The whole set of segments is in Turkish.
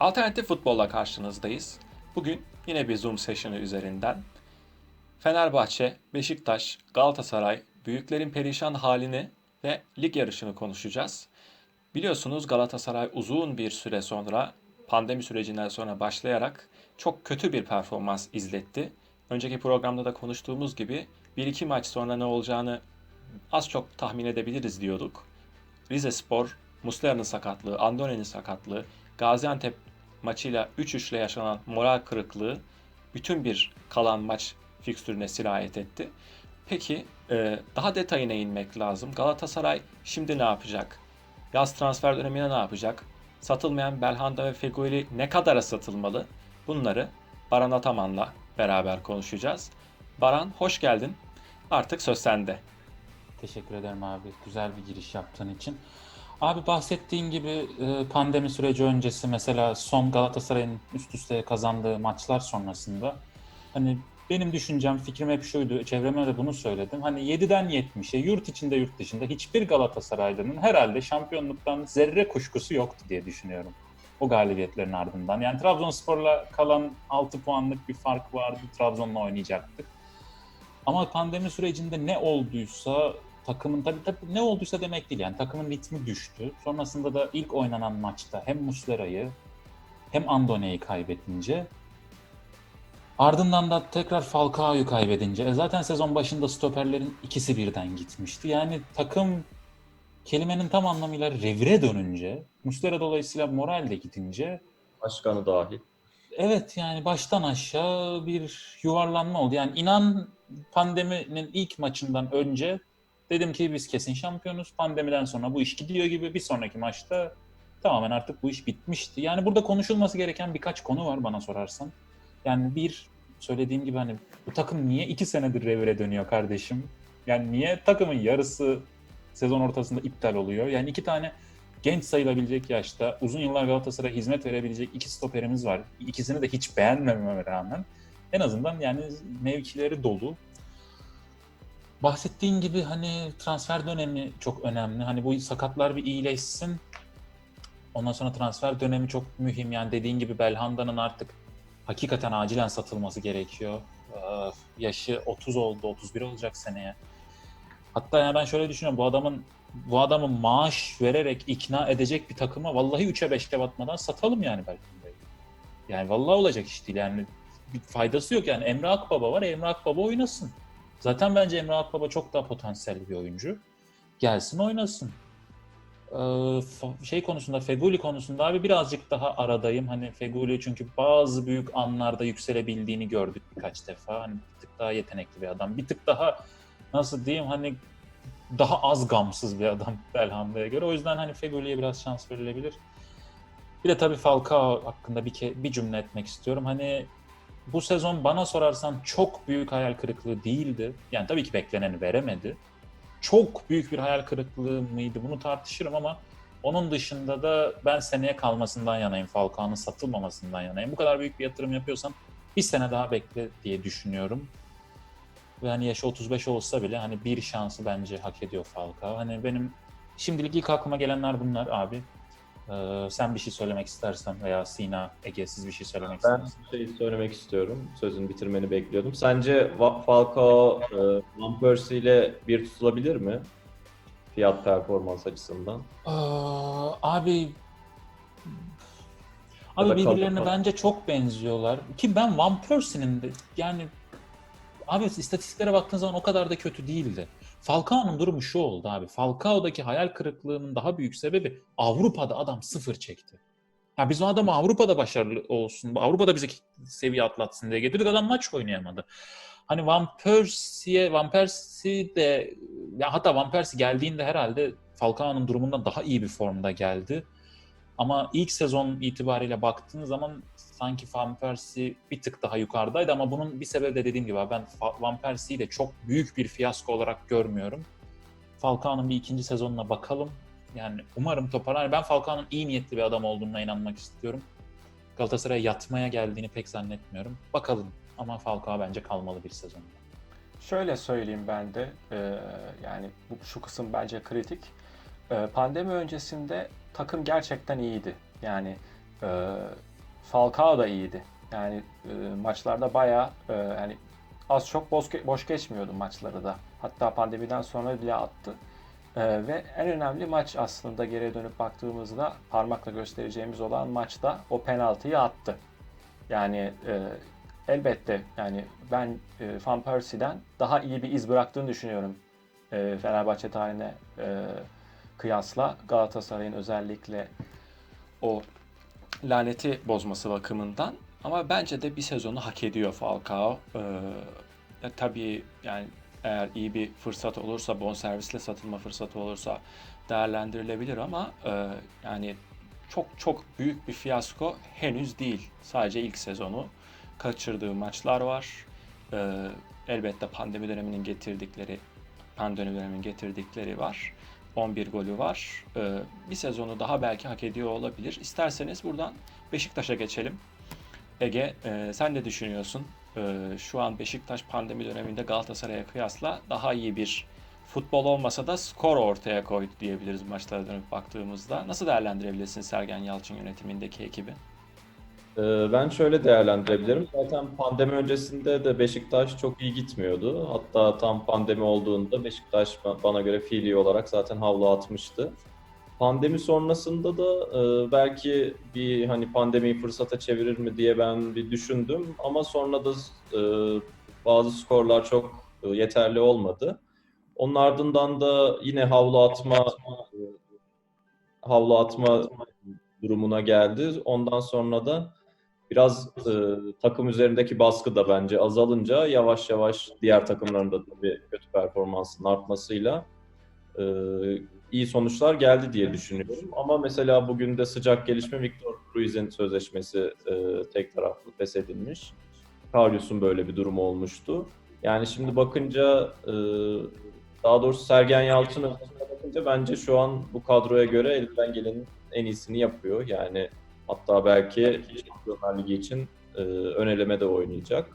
Alternatif futbolla karşınızdayız. Bugün yine bir Zoom session'ı üzerinden Fenerbahçe, Beşiktaş, Galatasaray, büyüklerin perişan halini ve lig yarışını konuşacağız. Biliyorsunuz Galatasaray uzun bir süre sonra pandemi sürecinden sonra başlayarak çok kötü bir performans izletti. Önceki programda da konuştuğumuz gibi 1-2 maç sonra ne olacağını az çok tahmin edebiliriz diyorduk. Rize Spor, Muslera'nın sakatlığı, Andone'nin sakatlığı, Gaziantep maçıyla 3-3'le yaşanan moral kırıklığı bütün bir kalan maç fikstürüne sirayet etti. Peki e, daha detayına inmek lazım. Galatasaray şimdi ne yapacak? Yaz transfer döneminde ne yapacak? Satılmayan Belhanda ve Feguli ne kadara satılmalı? Bunları Baran Ataman'la beraber konuşacağız. Baran hoş geldin. Artık söz sende. Teşekkür ederim abi. Güzel bir giriş yaptığın için. Abi bahsettiğin gibi e, pandemi süreci öncesi mesela son Galatasaray'ın üst üste kazandığı maçlar sonrasında hani benim düşüncem, fikrim hep şuydu. Çevreme de bunu söyledim. Hani 7'den 70'e yurt içinde yurt dışında hiçbir Galatasaraylı'nın herhalde şampiyonluktan zerre kuşkusu yoktu diye düşünüyorum. O galibiyetlerin ardından. Yani Trabzonspor'la kalan 6 puanlık bir fark vardı. Trabzon'la oynayacaktık. Ama pandemi sürecinde ne olduysa takımın tabii, tabii ne olduysa demek değil yani takımın ritmi düştü. Sonrasında da ilk oynanan maçta hem Muslera'yı hem Andone'yi kaybedince ardından da tekrar Falcao'yu kaybedince e zaten sezon başında stoperlerin ikisi birden gitmişti. Yani takım kelimenin tam anlamıyla revire dönünce Muslera dolayısıyla moral de gidince Başkanı dahil. Evet yani baştan aşağı bir yuvarlanma oldu. Yani inan pandeminin ilk maçından önce dedim ki biz kesin şampiyonuz. Pandemiden sonra bu iş gidiyor gibi bir sonraki maçta tamamen artık bu iş bitmişti. Yani burada konuşulması gereken birkaç konu var bana sorarsan. Yani bir söylediğim gibi hani bu takım niye iki senedir revire dönüyor kardeşim? Yani niye takımın yarısı sezon ortasında iptal oluyor? Yani iki tane genç sayılabilecek yaşta uzun yıllar Galatasaray'a hizmet verebilecek iki stoperimiz var. İkisini de hiç beğenmememe rağmen en azından yani mevkileri dolu. Bahsettiğin gibi hani transfer dönemi çok önemli. Hani bu sakatlar bir iyileşsin. Ondan sonra transfer dönemi çok mühim. Yani dediğin gibi Belhanda'nın artık hakikaten acilen satılması gerekiyor. Ee, Yaşı 30 oldu, 31 olacak seneye. Hatta yani ben şöyle düşünüyorum. Bu adamın bu adamı maaş vererek ikna edecek bir takıma vallahi 3'e 5'e batmadan satalım yani belki. Yani vallahi olacak iş değil. Yani bir faydası yok yani. Emre Akbaba var. Emre Akbaba oynasın. Zaten bence Emre Akbaba çok daha potansiyelli bir oyuncu. Gelsin oynasın. Ee, şey konusunda, Feguli konusunda abi birazcık daha aradayım. Hani Feguli çünkü bazı büyük anlarda yükselebildiğini gördük birkaç defa. Hani bir tık daha yetenekli bir adam. Bir tık daha nasıl diyeyim hani daha az gamsız bir adam Belhanda'ya göre. O yüzden hani Feguli'ye biraz şans verilebilir. Bir de tabii Falcao hakkında bir, ke- bir cümle etmek istiyorum. Hani bu sezon bana sorarsan çok büyük hayal kırıklığı değildi. Yani tabii ki bekleneni veremedi. Çok büyük bir hayal kırıklığı mıydı bunu tartışırım ama onun dışında da ben seneye kalmasından yanayım. Falcao'nun satılmamasından yanayım. Bu kadar büyük bir yatırım yapıyorsan bir sene daha bekle diye düşünüyorum. Ve hani yaşı 35 olsa bile hani bir şansı bence hak ediyor Falcao. Hani benim şimdilik ilk aklıma gelenler bunlar abi. Ee, sen bir şey söylemek istersen veya Sina, Ege siz bir şey söylemek Ben isterseniz. bir şey söylemek istiyorum. Sözünü bitirmeni bekliyordum. Sence Falcao e, Van Persie ile bir tutulabilir mi? Fiyat performans açısından. Aa, abi abi birbirlerine bence çok benziyorlar. Ki ben Van Persie'nin de yani abi istatistiklere baktığın zaman o kadar da kötü değildi. Falcao'nun durumu şu oldu abi. Falcao'daki hayal kırıklığının daha büyük sebebi Avrupa'da adam sıfır çekti. Ya biz o adamı Avrupa'da başarılı olsun, Avrupa'da bize seviye atlatsın diye getirdik. Adam maç oynayamadı. Hani Van Persie'ye, Van Persie de ya hatta Van Persie geldiğinde herhalde Falcao'nun durumundan daha iyi bir formda geldi. Ama ilk sezon itibariyle baktığın zaman sanki Van Persie bir tık daha yukarıdaydı ama bunun bir sebebi de dediğim gibi ben Van Persie'yi de çok büyük bir fiyasko olarak görmüyorum. Falcao'nun bir ikinci sezonuna bakalım. Yani umarım toparlar. Ben Falcao'nun iyi niyetli bir adam olduğuna inanmak istiyorum. Galatasaray'a yatmaya geldiğini pek zannetmiyorum. Bakalım ama Falcao bence kalmalı bir sezon. Şöyle söyleyeyim ben de e, yani bu, şu kısım bence kritik. E, pandemi öncesinde takım gerçekten iyiydi. Yani e, Falcao da iyiydi. Yani e, maçlarda bayağı e, yani az çok boş, boş geçmiyordu maçları da. Hatta pandemiden sonra bile attı. E, ve en önemli maç aslında geriye dönüp baktığımızda parmakla göstereceğimiz olan maçta o penaltıyı attı. Yani e, elbette yani ben e, Van Persie'den daha iyi bir iz bıraktığını düşünüyorum e, Fenerbahçe tarihine e, kıyasla Galatasaray'ın özellikle o laneti bozması bakımından ama bence de bir sezonu hak ediyor Falcao. Ee, tabii yani eğer iyi bir fırsat olursa, bonservisle satılma fırsatı olursa değerlendirilebilir ama e, yani çok çok büyük bir fiyasko henüz değil. Sadece ilk sezonu kaçırdığı maçlar var. Ee, elbette pandemi döneminin getirdikleri pandemi döneminin getirdikleri var. 11 golü var. Ee, bir sezonu daha belki hak ediyor olabilir. İsterseniz buradan Beşiktaş'a geçelim. Ege e, sen ne düşünüyorsun? E, şu an Beşiktaş pandemi döneminde Galatasaray'a kıyasla daha iyi bir futbol olmasa da skor ortaya koydu diyebiliriz maçlara dönüp baktığımızda. Nasıl değerlendirebilirsin Sergen Yalçın yönetimindeki ekibi? Ee, Ben şöyle değerlendirebilirim. Zaten pandemi öncesinde de Beşiktaş çok iyi gitmiyordu. Hatta tam pandemi olduğunda Beşiktaş ba- bana göre fiili olarak zaten havlu atmıştı. Pandemi sonrasında da e, belki bir hani pandemiyi fırsata çevirir mi diye ben bir düşündüm. Ama sonra da e, bazı skorlar çok e, yeterli olmadı. Onun ardından da yine havlu atma havlu atma durumuna geldi. Ondan sonra da biraz e, takım üzerindeki baskı da bence azalınca yavaş yavaş diğer takımların da tabii kötü performansının artmasıyla e, iyi sonuçlar geldi diye düşünüyorum. Ama mesela bugün de sıcak gelişme Victor Ruiz'in sözleşmesi e, tek taraflı feshedilmiş. Karius'un böyle bir durumu olmuştu. Yani şimdi bakınca e, daha doğrusu Sergen Yalçın'a bakınca bence şu an bu kadroya göre elinden gelenin en iyisini yapıyor. Yani hatta belki Şampiyonlar Ligi için e, ön eleme de oynayacak.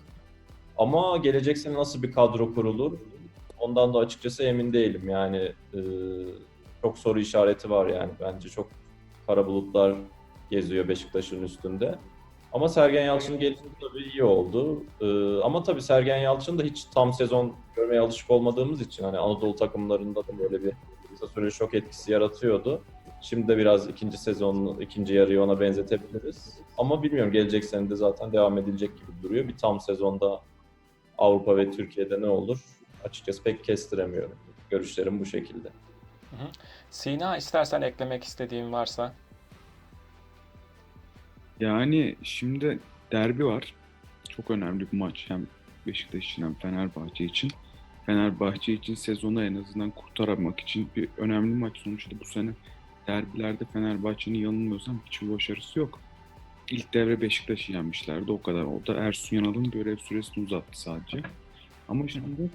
Ama gelecek sene nasıl bir kadro kurulur? Ondan da açıkçası emin değilim. Yani e, çok soru işareti var yani bence çok kara bulutlar geziyor Beşiktaş'ın üstünde. Ama Sergen Yalçın'ın gelişi tabii iyi oldu. E, ama tabii Sergen Yalçın da hiç tam sezon görmeye alışık olmadığımız için hani Anadolu takımlarında da böyle bir kısa süreli şok etkisi yaratıyordu. Şimdi de biraz ikinci sezonun ikinci yarıyı ona benzetebiliriz. Ama bilmiyorum gelecek sene de zaten devam edilecek gibi duruyor. Bir tam sezonda Avrupa ve Türkiye'de ne olur? Açıkçası pek kestiremiyorum. Görüşlerim bu şekilde. Sina istersen eklemek istediğin varsa. Yani şimdi derbi var. Çok önemli bir maç hem Beşiktaş için hem Fenerbahçe için. Fenerbahçe için sezonu en azından kurtarmak için bir önemli maç. Sonuçta bu sene derbilerde Fenerbahçe'nin yanılmıyorsam hiçbir başarısı yok. İlk devre Beşiktaş'ı yenmişlerdi o kadar. O da Ersun Yanal'ın görev süresini uzattı sadece. Ama şimdi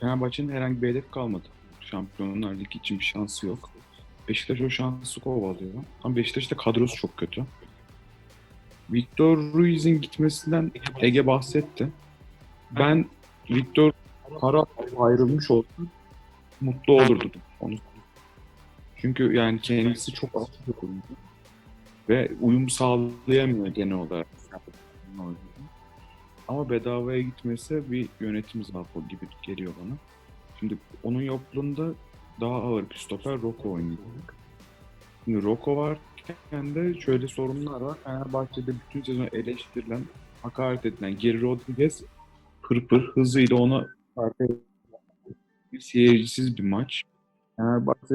Fenerbahçe'nin herhangi bir hedef kalmadı. Şampiyonlar Ligi için bir şansı yok. Beşiktaş o şansı kovalıyor. Ama Beşiktaş'ta kadrosu çok kötü. Victor Ruiz'in gitmesinden Ege bahsetti. Ben Victor Kara ayrılmış olsam mutlu olurdum onu. Çünkü yani kendisi çok aktif bir oyuncu. Ve uyum sağlayamıyor genel olarak. Ama bedavaya gitmesi bir yönetim zaafı gibi geliyor bana. Şimdi onun yokluğunda daha ağır bir stoper Roko oynayacak. Şimdi Roko varken de şöyle sorunlar var. Fenerbahçe'de bütün sezon eleştirilen, hakaret edilen Geri Rodriguez pırpır hızıyla ona bir seyircisiz bir maç. Fenerbahçe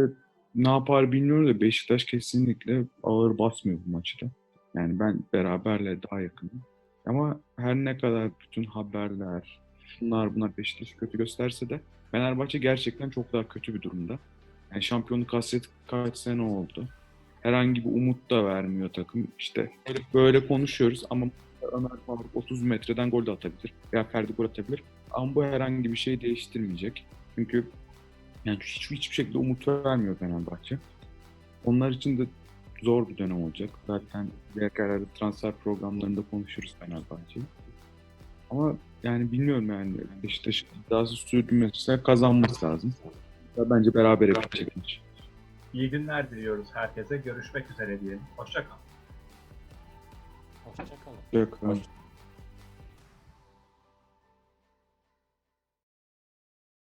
ne yapar bilmiyorum da Beşiktaş kesinlikle ağır basmıyor bu maçta. Yani ben beraberle daha yakınım. Ama her ne kadar bütün haberler, şunlar bunlar Beşiktaş'ı kötü gösterse de Fenerbahçe gerçekten çok daha kötü bir durumda. Yani şampiyonluk hasreti kaç sene oldu. Herhangi bir umut da vermiyor takım. İşte böyle konuşuyoruz ama Ömer Faruk 30 metreden gol de atabilir veya Ferdi gol atabilir. Ama bu herhangi bir şey değiştirmeyecek. Çünkü yani hiç, hiçbir şekilde umut vermiyor Fenerbahçe. Onlar için de zor bir dönem olacak. Zaten diğer kararlı transfer programlarında konuşuruz Fenerbahçe'yi. Ama yani bilmiyorum yani Beşiktaş iddiası sürdürmesi kazanması lazım. Ve bence beraber yapacak maç. İyi günler diliyoruz herkese. Görüşmek üzere diyelim. Hoşçakalın. Hoşçakalın. Yok. Hoş-